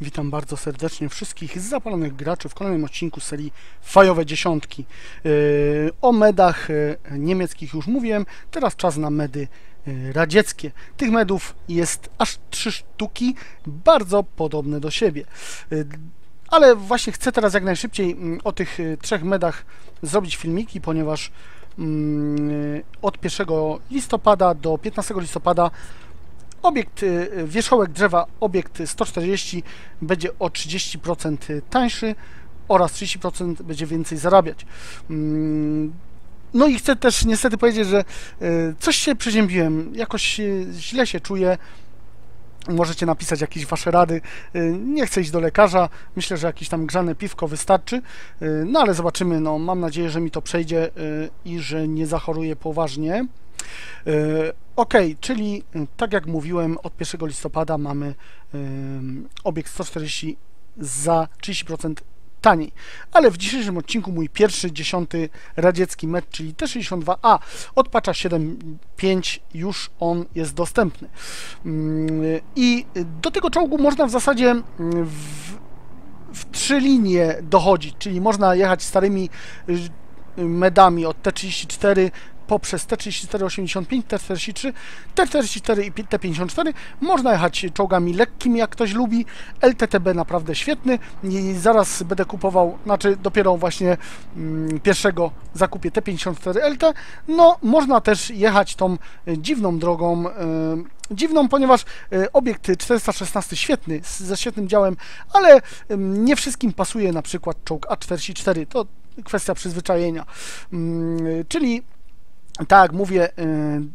Witam bardzo serdecznie wszystkich zapalonych graczy w kolejnym odcinku serii Fajowe Dziesiątki. Yy, O medach yy, niemieckich już mówiłem, teraz czas na medy yy, radzieckie. Tych medów jest aż trzy sztuki, bardzo podobne do siebie. Ale właśnie chcę teraz jak najszybciej mm, o tych trzech medach zrobić filmiki, ponieważ mm, od 1 listopada do 15 listopada Obiekt y, wierzchołek drzewa, obiekt 140 będzie o 30% tańszy oraz 30% będzie więcej zarabiać. Mm, No i chcę też niestety powiedzieć, że y, coś się przeziębiłem, jakoś źle się czuję. Możecie napisać jakieś wasze rady. Y, Nie chcę iść do lekarza. Myślę, że jakieś tam grzane piwko wystarczy. No ale zobaczymy. No, mam nadzieję, że mi to przejdzie i że nie zachoruję poważnie. E, Ok, czyli y, tak jak mówiłem, od 1 listopada mamy obiekt 140 za 30% taniej. Ale w dzisiejszym odcinku mój pierwszy, dziesiąty radziecki mecz, czyli T62A od patcha 7.5 już on jest dostępny. Ym, I do tego czołgu można w zasadzie ym, w, w trzy linie dochodzić, czyli można jechać starymi y, medami od T34 poprzez T3485, T43, T44 i T54. Można jechać czołgami lekkimi, jak ktoś lubi. LTTB naprawdę świetny. I zaraz będę kupował, znaczy dopiero właśnie mm, pierwszego zakupię T54LT. No, można też jechać tą y, dziwną drogą. y, Dziwną, ponieważ y, obiekt 416 świetny, ze świetnym działem, ale nie wszystkim pasuje na przykład czołg A44. To kwestia przyzwyczajenia. Mm, Czyli tak mówię, y,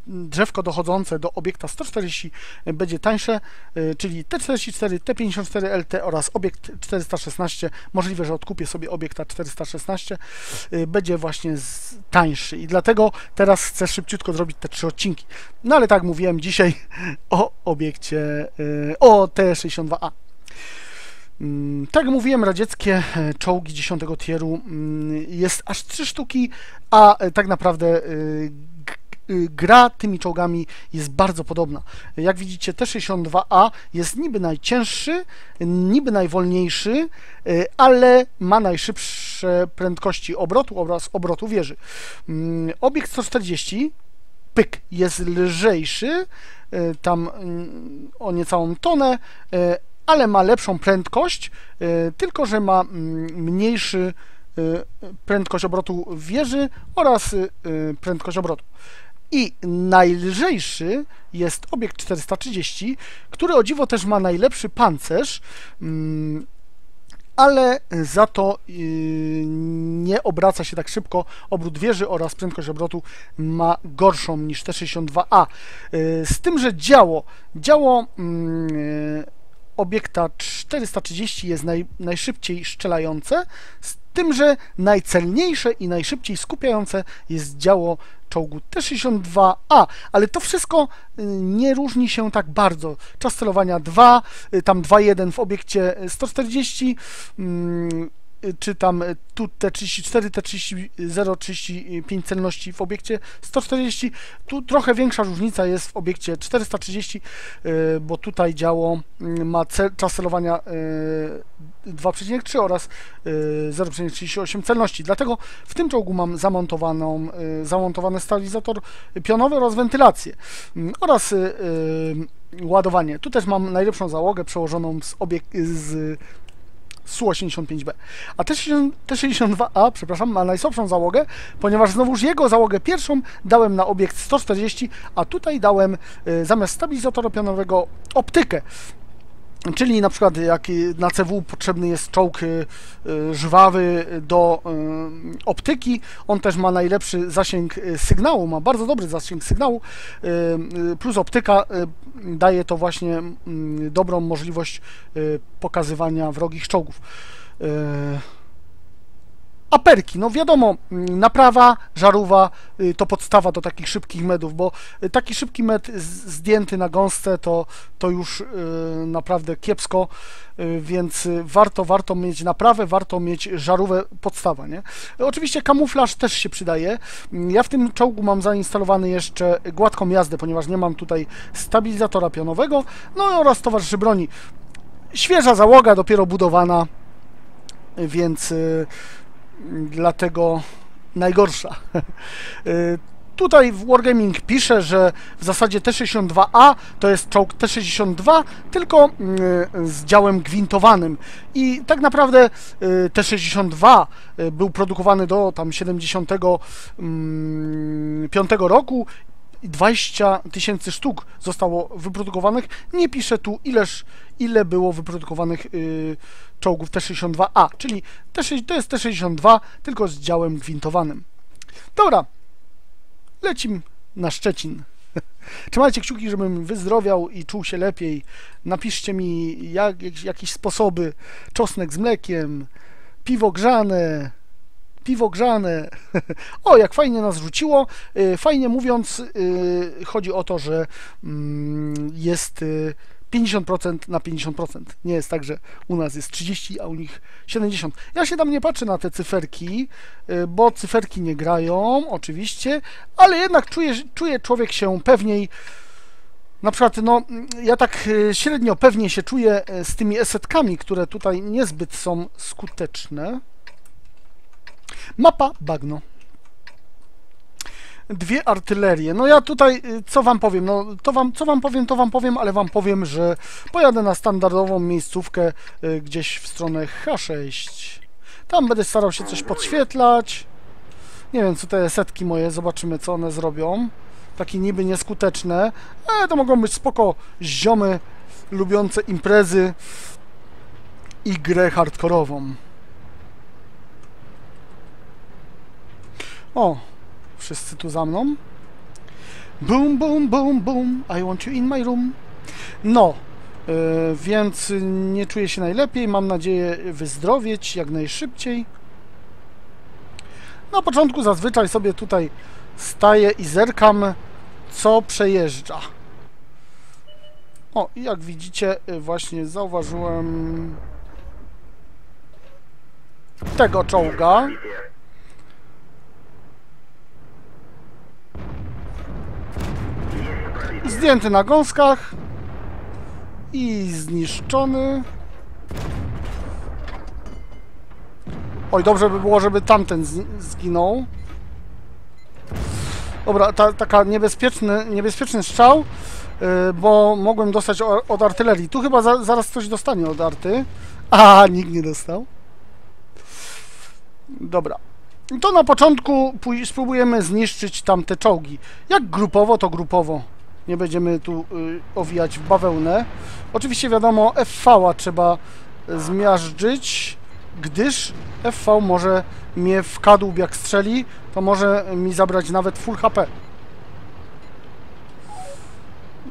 drzewko dochodzące do obiekta 140 będzie tańsze, y, czyli T44, T54LT oraz obiekt 416. Możliwe, że odkupię sobie obiekta 416, y, będzie właśnie tańszy i dlatego teraz chcę szybciutko zrobić te trzy odcinki. No ale tak mówiłem dzisiaj o obiekcie, o T62A. Mm, Tak jak mówiłem, radzieckie e, czołgi 10 tieru mm, jest aż 3 sztuki, a e, tak naprawdę y, gra tymi czołgami jest bardzo podobna. Jak widzicie, T-62A jest niby najcięższy, niby najwolniejszy, ale ma najszybsze prędkości obrotu oraz obrotu wieży. Mm, Obiekt 140 pyk jest lżejszy, tam o niecałą tonę, ale ma lepszą prędkość, y, tylko że ma mm, mniejszy y, prędkość obrotu wieży oraz y, prędkość obrotu. I najlżejszy jest obiekt 430, który o dziwo też ma najlepszy pancerz, mm, ale za to nie obraca się tak szybko obrót wieży oraz prędkość obrotu ma gorszą niż T62A. Y, Z tym, że działo, działo mm, obiekta 430 jest naj, najszybciej strzelające, z tym, że najcelniejsze i najszybciej skupiające jest działo czołgu T62A, ale to wszystko y, nie różni się tak bardzo. Czas celowania 2, y, tam 2.1 w obiekcie 140, mm, y, czy tam y, tu T34, T30, 0,35 celności w obiekcie 140. Tu trochę większa różnica jest w obiekcie 430, y, bo tutaj działo y, ma cel, czas celowania y, 2,3 oraz y, 0,38 celności. Dlatego w tym czołgu mam zamontowaną, zamontowany stabilizator pionowy oraz wentylację mm, oraz ładowanie. Tu też mam najlepszą załogę przełożoną z, obiek- z Su-85B. A T60 T62A, przepraszam, ma najsłabszą załogę, ponieważ znowuż jego załogę pierwszą dałem na obiekt 140, a tutaj dałem y, zamiast stabilizatora pionowego optykę. Czyli na przykład jak na CW potrzebny jest czołg y, y, żwawy do y, optyki, on też ma najlepszy zasięg sygnału, ma bardzo dobry zasięg sygnału, plus optyka daje to właśnie mm, dobrą możliwość pokazywania wrogich czołgów. Aperki, no wiadomo, mm, naprawa, żarówa y, to podstawa do takich szybkich medów, bo y, taki szybki med zdjęty na gąsce to, to już y, naprawdę kiepsko, więc warto, warto mieć naprawę, warto mieć żarówę podstawa, nie? Oczywiście kamuflaż też się przydaje. Mm, Ja w tym czołgu mam zainstalowany jeszcze gładką jazdę, ponieważ nie mam tutaj stabilizatora pionowego, no oraz towarzyszy broni. świeża załoga, dopiero budowana, więc dlatego najgorsza. Y, Tutaj w Wargaming pisze, że w zasadzie T-62A to jest czołg T-62, tylko y, z działem gwintowanym. I tak naprawdę y, T-62 y, był produkowany do tam 75 roku i 20 tysięcy sztuk zostało wyprodukowanych. Nie pisze tu ileż, ile było wyprodukowanych czołgów T-62A, czyli to jest T-62 tylko z działem gwintowanym. Dobra, lecim na Szczecin. Trzymajcie kciuki, żebym wyzdrowiał i czuł się lepiej. Napiszcie mi jak, jak, jakieś sposoby. Czosnek z mlekiem, piwo grzane, piwo grzane. O, jak fajnie nas rzuciło. Y, fajnie mówiąc, y, chodzi o to, że mm, jest y, 50% na 50%. Nie jest tak, że u nas jest 30, a u nich 70. Ja się tam nie patrzę na te cyferki, y, bo cyferki nie grają, oczywiście, ale jednak czuje, czuje człowiek się pewniej. Na przykład, no, ja tak y, średnio pewnie się czuję y, z tymi esetkami, które tutaj niezbyt są skuteczne. Mapa bagno dwie artylerie. No ja tutaj, y, co wam powiem, no to wam, co wam powiem, to wam powiem, ale wam powiem, że pojadę na standardową miejscówkę y, gdzieś w stronę H6. Tam będę starał się coś podświetlać. Nie wiem, co te setki moje, zobaczymy, co one zrobią. Takie niby nieskuteczne, ale to mogą być spoko ziomy lubiące imprezy i grę hardkorową. O, Wszyscy tu za mną. Boom, boom, boom, boom. I want you in my room. No, yy, więc nie czuję się najlepiej. Mam nadzieję wyzdrowieć jak najszybciej. Na początku zazwyczaj sobie tutaj staję i zerkam, co przejeżdża. O, i jak widzicie, y, właśnie zauważyłem tego czołga. Zdjęty na gąskach i zniszczony. Oj, dobrze by było, żeby tamten zginął. Dobra, ta, taka niebezpieczny, niebezpieczny strzał, yy, bo mogłem dostać o, od artylerii. Tu chyba za, zaraz ktoś dostanie od arty. A, nikt nie dostał. Dobra. To na początku spróbujemy zniszczyć tamte czołgi. Jak grupowo, to grupowo nie będziemy tu y, owijać w bawełnę. Oczywiście wiadomo, FV trzeba zmiażdżyć, gdyż FV może mnie w kadłub jak strzeli, to może mi zabrać nawet full HP.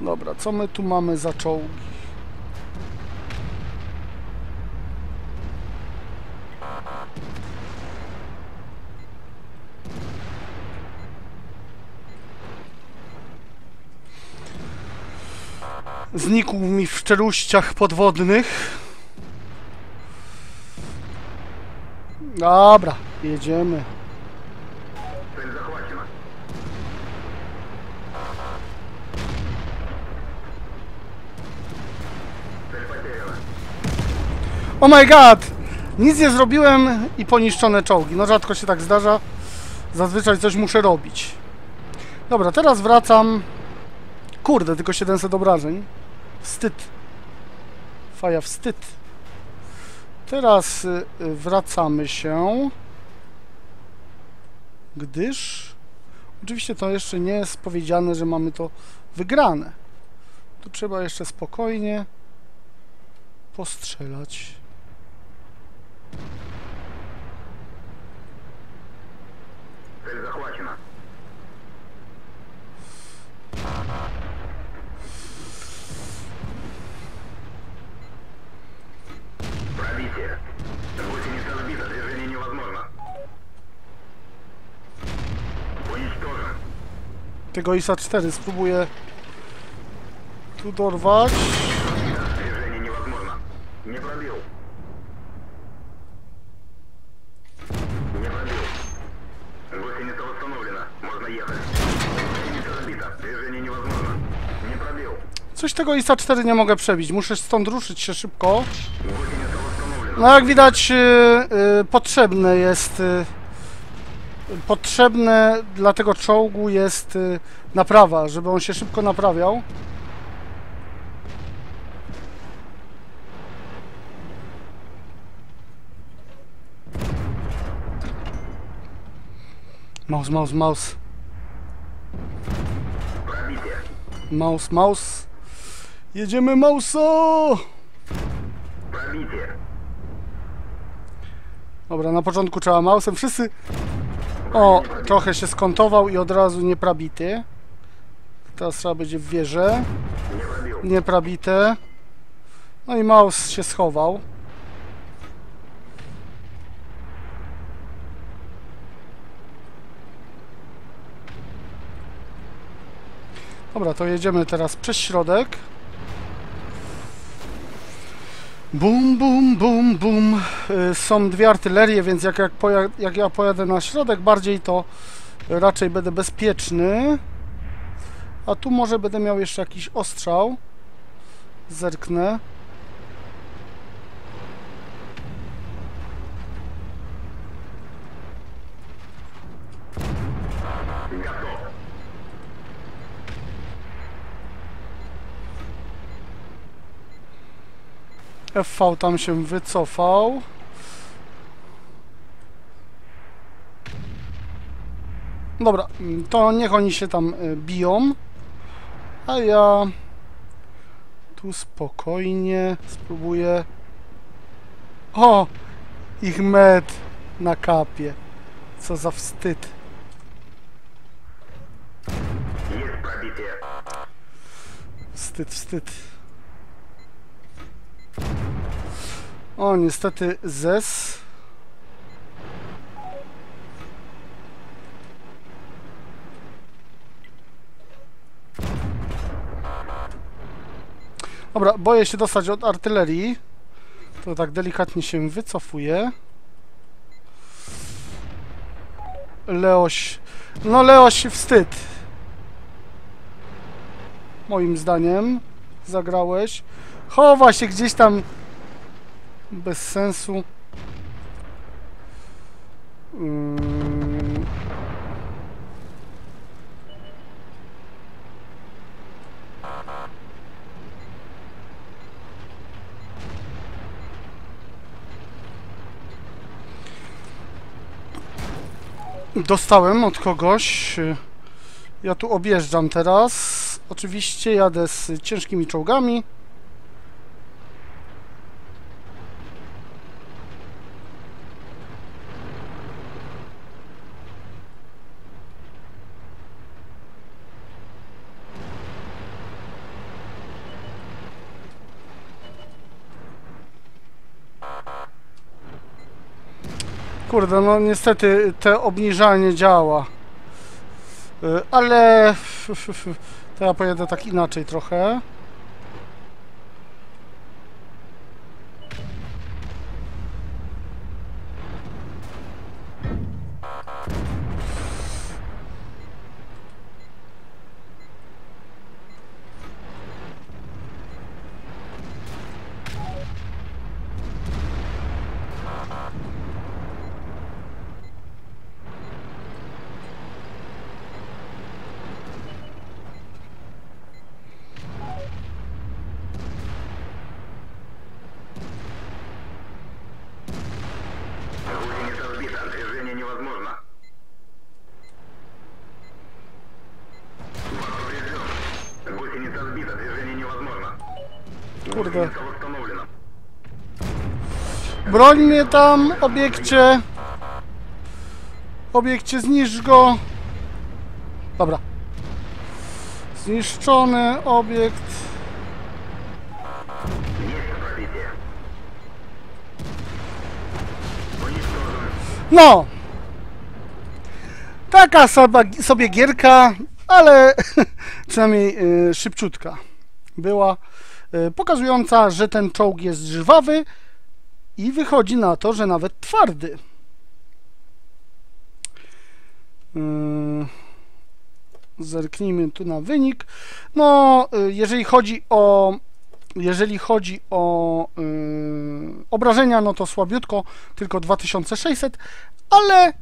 Dobra, co my tu mamy za czołgi? Znikł mi w czeluściach podwodnych. Dobra, jedziemy. Oh my god! Nic nie zrobiłem i poniszczone czołgi. No rzadko się tak zdarza. Zazwyczaj coś muszę robić. Dobra, teraz wracam. Kurde, tylko 700 obrażeń. Wstyd. Faja, wstyd. Teraz y, wracamy się, gdyż oczywiście to jeszcze nie jest powiedziane, że mamy to wygrane. Tu trzeba jeszcze spokojnie postrzelać. tego ISA 4. Spróbuję tu dorwać. Coś tego ISA 4 nie mogę przebić. Muszę stąd ruszyć się szybko. No jak widać yy, yy, potrzebne jest... Yy, potrzebne dla tego czołgu jest yy, naprawa, żeby on się szybko naprawiał. Maus, maus, maus. Maus, maus. Jedziemy mauso! Dobra, na początku trzeba mausem. Wszyscy... O, trochę się skontował i od razu nieprabity. Teraz trzeba będzie w wieżę. Nieprabite. No i maus się schował. Dobra, to jedziemy teraz przez środek. Bum, bum, bum, bum. Y, Są dwie artylerie, więc jak, jak, jak ja pojadę na środek bardziej, to raczej będę bezpieczny. A tu może będę miał jeszcze jakiś ostrzał. Zerknę. FV tam się wycofał. Dobra, to niech oni się tam y, biją. A ja tu spokojnie spróbuję... O! Ich med na kapie. Co za wstyd. Wstyd, wstyd. O, niestety ZES. Dobra, boję się dostać od artylerii. To tak delikatnie się wycofuje. Leoś. No Leoś wstyd. Moim zdaniem. Zagrałeś. Chowa się gdzieś tam. Bez sensu. Mm. Dostałem od kogoś. Ja tu objeżdżam teraz. Oczywiście jadę z ciężkimi czołgami. Kurde, no niestety te obniżanie działa. Y, Ale to ja pojedę tak inaczej trochę. движение невозможно. Вас поврежден. Гусеница сбита, движение невозможно. Kurde. Гусеница восстановлена. Broń mnie tam, obiekcie. Obiekcie, zniszcz go. Dobra. Zniszczony obiekt. Есть пробитие. Уничтожен. No! Taka sobie, gierka, ale przynajmniej y, szybciutka była, y, pokazująca, że ten czołg jest żwawy i wychodzi na to, że nawet twardy. Y, Zerknijmy tu na wynik. No, jeżeli chodzi o jeżeli chodzi o y, obrażenia, no to słabiutko, tylko 2600, ale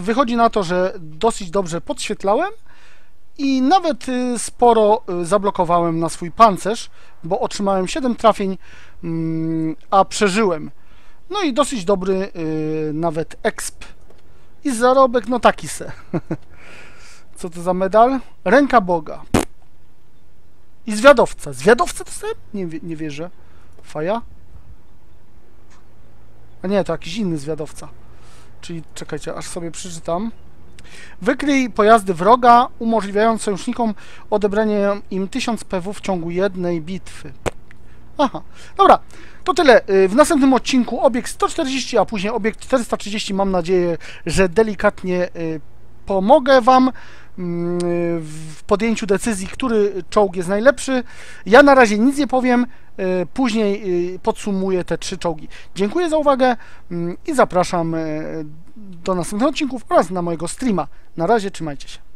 wychodzi na to, że dosyć dobrze podświetlałem i nawet y, sporo y, zablokowałem na swój pancerz, bo otrzymałem 7 trafień, mm, a przeżyłem. No i dosyć dobry y, nawet exp. I zarobek, no taki se. Co to za medal? Ręka Boga. I zwiadowca. Zwiadowcę dostałem? Nie, wie- nie wierzę. Faja? A nie, to jakiś inny zwiadowca. Czyli czekajcie, aż sobie przeczytam. Wykryj pojazdy wroga, umożliwiając sojusznikom odebranie im 1000 PW w ciągu jednej bitwy. Aha, dobra, to tyle. Y, W następnym odcinku obiekt 140, a później obiekt 430. Mam nadzieję, że delikatnie y, pomogę Wam w podjęciu decyzji, który czołg jest najlepszy. Ja na razie nic nie powiem, y, później y, podsumuję te trzy czołgi. Dziękuję za uwagę mm, i zapraszam y, do następnych odcinków oraz na mojego streama. Na razie, trzymajcie się.